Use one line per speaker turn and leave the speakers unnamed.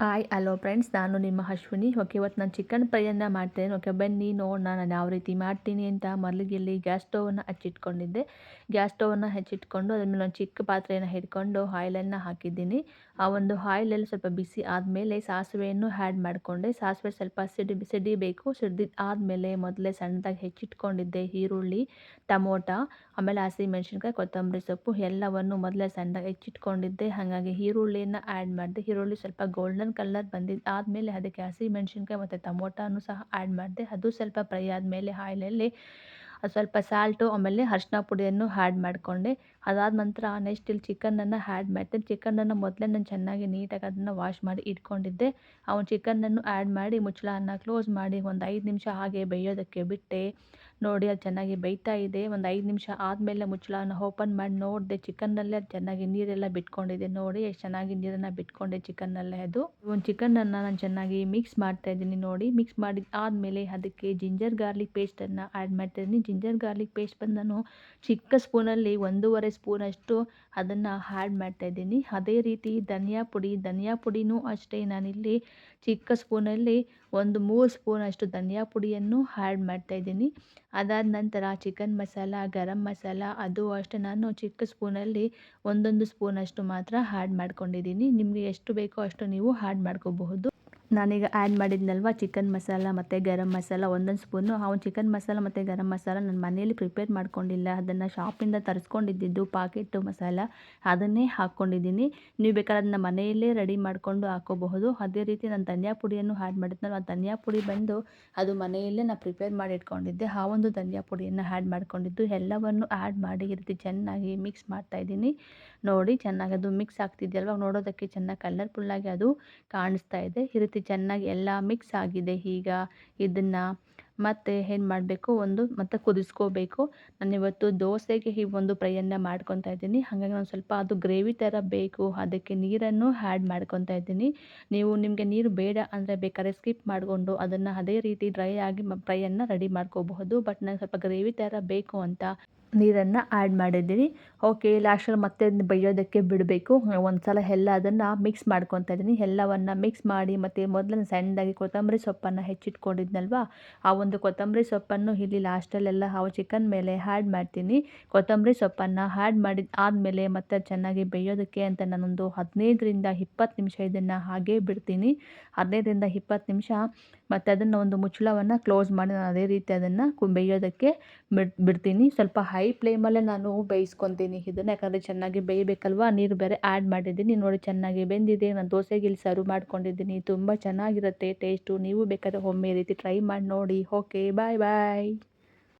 Hi hello friends ನಾನು ನಿಮ್ಮ Ashwini. Okay ಇವತ್ತು ನಾನು ಚಿಕನ್ ಫ್ರೈಯನ್ನು ಮಾಡ್ತೇನೆ. ಓಕೆ, ಬನ್ನಿ ನೋಡೋಣ ನಾನು ಯಾವ ರೀತಿ ಮಾಡ್ತೀನಿ ಅಂತ. ಮೊದಲಿಗೆ ಗ್ಯಾಸ್ ಸ್ಟೋವನ್ನು ಹಚ್ಚಿಟ್ಕೊಂಡಿದ್ದೆ. ಗ್ಯಾಸ್ ಸ್ಟೋವನ್ನು ಹಚ್ಚಿಟ್ಕೊಂಡು ಅದ್ರ ಮೇಲೆ ಒಂದು ಚಿಕ್ಕ ಪಾತ್ರೆಯನ್ನು ಹಿಡ್ಕೊಂಡು ಆಯಿಲನ್ನು ಹಾಕಿದ್ದೀನಿ. ಆ ಒಂದು ಆಯಿಲಲ್ಲಿ ಸ್ವಲ್ಪ ಬಿಸಿ ಆದಮೇಲೆ ಸಾಸಿವೆಯನ್ನು ಆ್ಯಡ್ ಮಾಡಿಕೊಂಡೆ. ಸಾಸಿವೆ ಸ್ವಲ್ಪ ಸಿಡಿ, ಸಿಡಿಬೇಕು. ಸಿಡಿದ ಆದಮೇಲೆ ಮೊದಲೇ ಸಣ್ಣದಾಗಿ ಹೆಚ್ಚಿಟ್ಕೊಂಡಿದ್ದೆ ಈರುಳ್ಳಿ, ಟಮೋಟ, ಆಮೇಲೆ ಹಸಿ ಮೆಣಸಿನ್ಕಾಯಿ, ಕೊತ್ತಂಬರಿ ಸೊಪ್ಪು ಎಲ್ಲವನ್ನು ಮೊದಲೇ ಸಣ್ಣದಾಗಿ ಹೆಚ್ಚಿಟ್ಕೊಂಡಿದ್ದೆ. ಹಾಗಾಗಿ ಈರುಳ್ಳಿಯನ್ನು ಆ್ಯಡ್ ಮಾಡಿದೆ. ಈರುಳ್ಳಿ ಸ್ವಲ್ಪ ಗೋಲ್ಡನ್ ಕಲರ್ ಬಂದಿದ್ದು ಆದಮೇಲೆ ಅದಕ್ಕೆ ಹಸಿ ಮೆಣಸಿನ್ಕಾಯಿ ಮತ್ತು ಟೊಮೊಟೊನೂ ಸಹ ಆ್ಯಡ್ ಮಾಡಿದೆ. ಅದು ಸ್ವಲ್ಪ ಫ್ರೈ ಆದಮೇಲೆ ಆಯಿಲಲ್ಲಿ ಸ್ವಲ್ಪ ಸಾಲ್ಟು, ಆಮೇಲೆ ಅರ್ಶಿನ ಪುಡಿಯನ್ನು ಆ್ಯಡ್ ಮಾಡಿಕೊಂಡೆ. ಅದಾದ ನಂತರ ನೆಕ್ಸ್ಟ್ ಇಲ್ಲಿ ಚಿಕನನ್ನು ಆ್ಯಡ್ ಮಾಡ್ತೇನೆ ಚಿಕನನ್ನು ಮೊದಲೇ ನಾನು ಚೆನ್ನಾಗಿ ನೀಟಾಗಿ ಅದನ್ನು ವಾಶ್ ಮಾಡಿ ಇಟ್ಕೊಂಡಿದ್ದೆ. ಅವನು ಚಿಕನನ್ನು ಆ್ಯಡ್ ಮಾಡಿ ಮುಚ್ಚಳವನ್ನು ಕ್ಲೋಸ್ ಮಾಡಿ ಒಂದು ಐದು ನಿಮಿಷ ಹಾಗೆ ಬೇಯೋದಕ್ಕೆ ಬಿಟ್ಟೆ. ನೋಡಿ, ಅದು ಚೆನ್ನಾಗಿ ಬೇಯ್ತಾ ಇದೆ. ಒಂದು ಐದು ನಿಮಿಷ ಆದಮೇಲೆ ಮುಚ್ಚಳವನ್ನು ಓಪನ್ ಮಾಡಿ ನೋಡಿದೆ, ಚಿಕನ್ನಲ್ಲೇ ಅದು ಚೆನ್ನಾಗಿ ನೀರೆಲ್ಲ ಬಿಟ್ಕೊಂಡಿದೆ. ನೋಡಿ, ಎಷ್ಟು ಚೆನ್ನಾಗಿ ನೀರನ್ನು ಬಿಟ್ಕೊಂಡೆ ಚಿಕನ್ನಲ್ಲೇ ಅದು. ಒಂದು ಚಿಕನನ್ನು ನಾನು ಚೆನ್ನಾಗಿ ಮಿಕ್ಸ್ ಮಾಡ್ತಾ ಇದ್ದೀನಿ ನೋಡಿ. ಮಿಕ್ಸ್ ಮಾಡಿದ ಆದಮೇಲೆ ಅದಕ್ಕೆ ಜಿಂಜರ್ ಗಾರ್ಲಿಕ್ ಪೇಸ್ಟನ್ನು ಆ್ಯಡ್ ಮಾಡ್ತಾ ಇದ್ದೀನಿ. ಜಿಂಜರ್ ಗಾರ್ಲಿಕ್ ಪೇಸ್ಟ್ ಬಂದು ನಾನು ಚಿಕ್ಕ ಸ್ಪೂನಲ್ಲಿ ಒಂದೂವರೆ ಸ್ಪೂನಷ್ಟು ಅದನ್ನು ಆ್ಯಡ್ ಮಾಡ್ತಾ ಇದ್ದೀನಿ. ಅದೇ ರೀತಿ ಧನಿಯಾ ಪುಡಿ, ಧನಿಯಾ ಪುಡಿನೂ ಅಷ್ಟೇ. ನಾನಿಲ್ಲಿ ಚಿಕ್ಕ ಸ್ಪೂನಲ್ಲಿ ಒಂದು ಮೂರು ಸ್ಪೂನಷ್ಟು ಧನಿಯಾ ಪುಡಿಯನ್ನು ಆ್ಯಡ್ ಮಾಡ್ತಾ ಇದ್ದೀನಿ. ಅದಾದ ನಂತರ ಚಿಕನ್ ಮಸಾಲ, ಗರಂ ಮಸಾಲ, ಅದು ಅಷ್ಟೇ. ನಾನು ಚಿಕ್ಕ ಸ್ಪೂನಲ್ಲಿ ಒಂದೊಂದು ಸ್ಪೂನಷ್ಟು ಮಾತ್ರ ಹ್ಯಾಡ್ ಮಾಡ್ಕೊಂಡಿದ್ದೀನಿ. ನಿಮಗೆ ಎಷ್ಟು ಬೇಕೋ ಅಷ್ಟು ನೀವು ಹ್ಯಾಡ್ ಮಾಡ್ಕೋಬಹುದು. ನಾನೀಗ ಆ್ಯಡ್ ಮಾಡಿದ್ನಲ್ವ? ಚಿಕನ್ ಮಸಾಲ ಮತ್ತು ಗರಂ ಮಸಾಲ ಒಂದೊಂದು ಸ್ಪೂನು ಒಂದು ಚಿಕನ್ ಮಸಾಲ ಮತ್ತು ಗರಂ ಮಸಾಲ ನಾನು ಮನೆಯಲ್ಲಿ ಪ್ರಿಪೇರ್ ಮಾಡ್ಕೊಂಡಿಲ್ಲ. ಅದನ್ನು ಶಾಪಿಂದ ತರಿಸ್ಕೊಂಡಿದ್ದು ಪಾಕೆಟ್ ಮಸಾಲ ಅದನ್ನೇ ಹಾಕ್ಕೊಂಡಿದ್ದೀನಿ. ನೀವು ಬೇಕಾದ್ರೆ ಅದನ್ನ ಮನೆಯಲ್ಲೇ ರೆಡಿ ಮಾಡಿಕೊಂಡು ಹಾಕೋಬಹುದು. ಅದೇ ರೀತಿ ನಾನು ಧನಿಯಾ ಪುಡಿಯನ್ನು ಆ್ಯಡ್ ಮಾಡಿದ್ನಲ್ಲ, ಆ ಧನಿಯಾ ಪುಡಿ ಬಂದು ಅದು ಮನೆಯಲ್ಲೇ ನಾನು ಪ್ರಿಪೇರ್ ಮಾಡಿ ಇಟ್ಕೊಂಡಿದ್ದೆ. ಆ ಒಂದು ಧನಿಯಾ ಪುಡಿಯನ್ನು ಆ್ಯಡ್ ಮಾಡಿಕೊಂಡಿದ್ದು. ಎಲ್ಲವನ್ನು ಆ್ಯಡ್ ಮಾಡಿ ಈ ರೀತಿ ಚೆನ್ನಾಗಿ ಮಿಕ್ಸ್ ಮಾಡ್ತಾಯಿದ್ದೀನಿ ನೋಡಿ, ಚೆನ್ನಾಗಿ ಅದು ಮಿಕ್ಸ್ ಆಗ್ತಿದೆಯಲ್ವ? ನೋಡೋದಕ್ಕೆ ಚೆನ್ನಾಗಿ ಕಲರ್ಫುಲ್ಲಾಗಿ ಅದು ಕಾಣಿಸ್ತಾ ಇದೆ. ಈ ರೀತಿ ಚೆನ್ನಾಗಿ ಎಲ್ಲ ಮಿಕ್ಸ್ ಆಗಿದೆ. ಈಗ ಇದನ್ನು ಮತ್ತೆ ಏನು ಮಾಡಬೇಕು? ಒಂದು ಮತ್ತೆ ಕುದಿಸ್ಕೋಬೇಕು. ನಾನು ಇವತ್ತು ದೋಸೆಗೆ ಈ ಒಂದು ಫ್ರೈಯನ್ನು ಮಾಡ್ಕೊತಾ ಇದ್ದೀನಿ. ಹಾಗಾಗಿ ನಾನು ಸ್ವಲ್ಪ ಅದು ಗ್ರೇವಿ ಥರ ಬೇಕು. ಅದಕ್ಕೆ ನೀರನ್ನು ಆ್ಯಡ್ ಮಾಡ್ಕೊತಾ ಇದ್ದೀನಿ. ನೀವು ನಿಮಗೆ ನೀರು ಬೇಡ ಅಂದರೆ ಬೇಕಾದ್ರೆ ಸ್ಕಿಪ್ ಮಾಡಿಕೊಂಡು ಅದನ್ನು ಅದೇ ರೀತಿ ಡ್ರೈ ಆಗಿ ಫ್ರೈಯನ್ನು ರೆಡಿ ಮಾಡ್ಕೋಬಹುದು. ಬಟ್ ನಾನು ಸ್ವಲ್ಪ ಗ್ರೇವಿ ಥರ ಬೇಕು ಅಂತ ನೀರನ್ನು ಆ್ಯಡ್ ಮಾಡಿದ್ದೀನಿ. ಓಕೆ ಲಾಸ್ಟಲ್ಲಿ ಮತ್ತೆ ಬೇಯೋದಕ್ಕೆ ಬಿಡಬೇಕು. ಒಂದು ಸಲ ಎಲ್ಲ ಅದನ್ನು ಮಿಕ್ಸ್ ಮಾಡ್ಕೊತಾ ಇದ್ದೀನಿ. ಎಲ್ಲವನ್ನು ಮಿಕ್ಸ್ ಮಾಡಿ ಮತ್ತು ಮೊದಲು ಸಣ್ಣದಾಗಿ ಕೊತ್ತಂಬರಿ ಸೊಪ್ಪನ್ನು ಹೆಚ್ಚಿಟ್ಕೊಂಡಿದ್ನಲ್ವ? ಆ ಒಂದು ಕೊತ್ತಂಬರಿ ಸೊಪ್ಪನ್ನು ಇಲ್ಲಿ ಲಾಸ್ಟಲ್ಲೆಲ್ಲ ಹಾವು ಚಿಕನ್ ಮೇಲೆ ಹ್ಯಾಡ್ ಮಾಡ್ತೀನಿ. ಕೊತ್ತಂಬರಿ ಸೊಪ್ಪನ್ನು ಹ್ಯಾಡ್ ಮಾಡಿದ ಆದಮೇಲೆ ಮತ್ತೆ ಚೆನ್ನಾಗಿ ಬೇಯೋದಕ್ಕೆ ಅಂತ ನಾನೊಂದು ಹದಿನೈದರಿಂದ ಇಪ್ಪತ್ತು ನಿಮಿಷ ಇದನ್ನು ಹಾಗೇ ಬಿಡ್ತೀನಿ. ಹದಿನೈದರಿಂದ ಇಪ್ಪತ್ತು ನಿಮಿಷ ಮತ್ತು ಅದನ್ನು ಒಂದು ಮುಚ್ಚಳವನ್ನು ಕ್ಲೋಸ್ ಮಾಡಿ ನಾನು ಅದೇ ರೀತಿ ಅದನ್ನು ಬೇಯೋದಕ್ಕೆ ಬಿಡ್, ಬಿಡ್ತೀನಿ. ಸ್ವಲ್ಪ ಹೈ ಫ್ಲೇಮಲ್ಲೇ ನಾನು ಬೇಯಿಸ್ಕೊತೀನಿ ಇದನ್ನು. ಯಾಕಂದರೆ ಚೆನ್ನಾಗಿ ಬೇಯಬೇಕಲ್ವ? ನೀರು ಬೇರೆ ಆ್ಯಡ್ ಮಾಡಿದ್ದೀನಿ. ನೋಡಿ ಚೆನ್ನಾಗಿ ಬೆಂದಿದೆ. ನಾನು ದೋಸೆಗೆ ಇಲ್ಲಿ ಸರ್ವ್ ಮಾಡ್ಕೊಂಡಿದ್ದೀನಿ. ತುಂಬ ಚೆನ್ನಾಗಿರುತ್ತೆ. ಟೇಸ್ಟು ನೀವು ಬೇಕಾದ್ರೆ ಒಮ್ಮೆ ರೀತಿ ಟ್ರೈ ಮಾಡಿ ನೋಡಿ. ಓಕೆ ಬಾಯ್ ಬಾಯ್